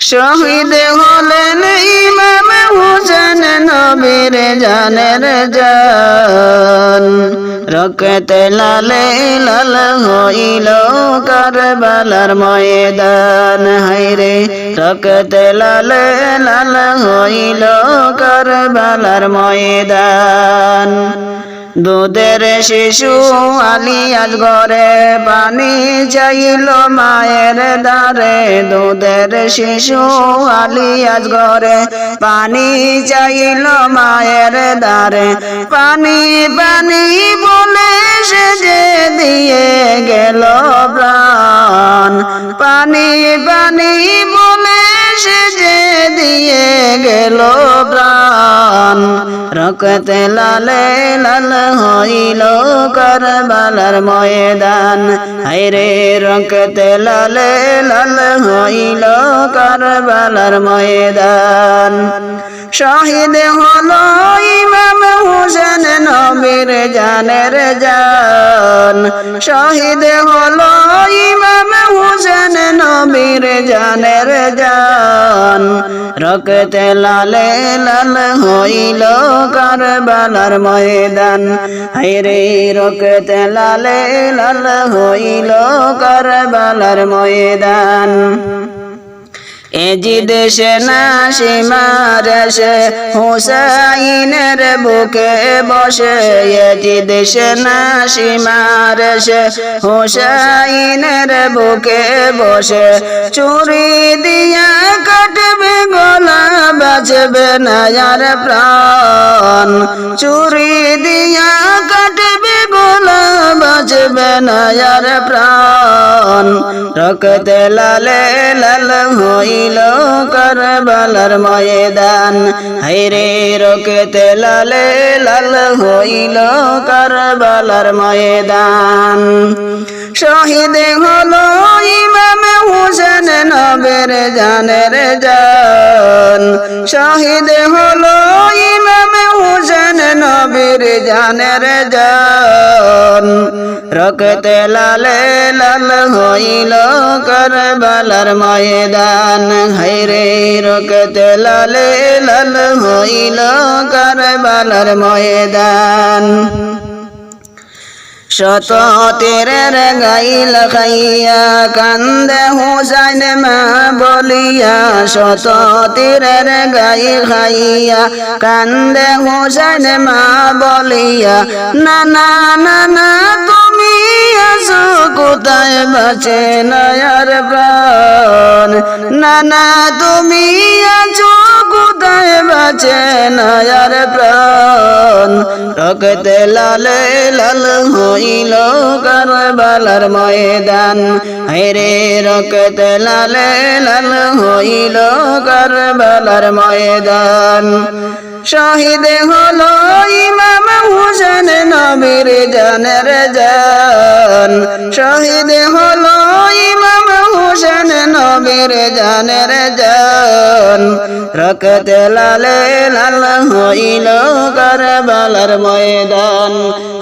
শহীদ হলেন ইমাম হুসেন নবীর জানের জান। রকতে লালে লাল হইল কারবালার ময়দান। হাইরে রকতে লালে লাল হইল কারবালার ময়দান। দুধের শিশু আলিয়াজ ঘরে পানি চাইল মায়ের দ্বারে। দুধের শিশু আলিয়াজ ঘরে পানি চাইল মায়ের দ্বারে। পানি পানি বলে সে যে দিয়ে গেল প্রাণ। পানি পানি বলে সে যে দিয়ে গেল প্রাণ। রকতে লালে লাল হইল করবালার ময়দান। হাইরে রকতে লালে লাল হইল করবালার ময়দান। শহীদ হলো ইমাম হুসেন নবীর জানের জান। শহীদ হলো ইমাম হুসেন নবীর জানের জান। রকতে লালে লাল হইল কারবালার ময়দান। হাইরে রকতে লালে লাল হইল কারবালার ময়দান। এজি দেশে না সীমারেশে হুসাইনের বুকে বসে। এজি দেশে না সীমারেশে হুসাইনের বুকে বসে। চুরি দিয়া কাটবে, গলা বাঁচবে না আর প্রাণ। চুরি দিয়া কাটবে, গলা বাঁচবে না আর প্রাণ। রকতে লালে লাল হইল করবালার ময়দান। হাইরে রকতে লালে লাল হইল করবালার ময়দান। শহীদ হলো ইমাম হুসেন নবের জানের জান। শহীদ হলো ইমাম হুসেন নবীর জানের জান। রকতে লালে লাল হইল করবালার ময়দান। হাইরে রকতে লালে লাল হইল করবালার ময়দান। শত তীরের গাইল খাইয়া কান্দে হুসাইন মা বলিয়া শত তীরের গাই খাইয়া কান্দে হুসাইন মা বলিয়া, না না না না, তুমি আছো কোথায়? বাঁচে নয়ার প্রাণ। না না, তুমি আছো কোথায়? বাঁচে নয়ার প্রাণ। রকতে লালে লাল হইল কারবালার ময়দান। হাইরে রকতে লালে লাল হইল কারবালার ময়দান। শহীদ হলো ইমাম হুসেন নবীর জানের জান। শহীদ হলো নবীর জানের জান। রকতে লালে লাল হইল কারবালার ময়দান।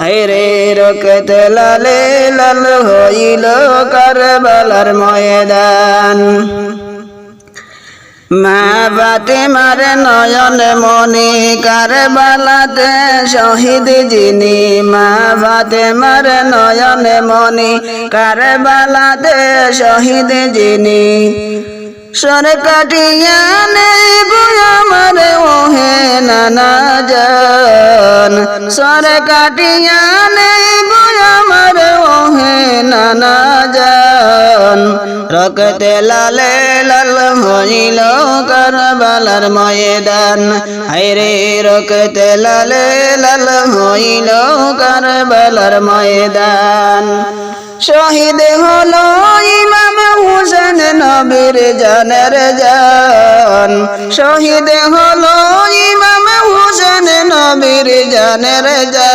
হাইরে রকতে লালে লাল হইল কারবালার ময়দান। মা বাতে মারে নয়ন মনি কারবালাতে শহীদ যিনি। মা মারে নয়ন মনি কারবালাতে শহীদ যিনি। সর কাটিয়া নেই আমার ওহে নানা জান সর কাটিয়া নেই আমার ওহে নানা জান রকতে লালে লাল হইল কারবালার ময়দান। হাইরে রকতে লালে লাল হইল কারবালার ময়দান। শহীদ হলো ইমাম হুসেন নবীর জানের জান। শহীদ হলো ইমাম হুসেন নবীর জানের জান।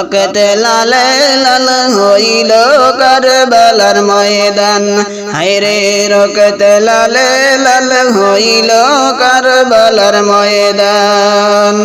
রকতে লালে লাল হইল কারবালার ময়দান। হাইরে রকেতে লালে লাল হইল কারবালার ময়দান।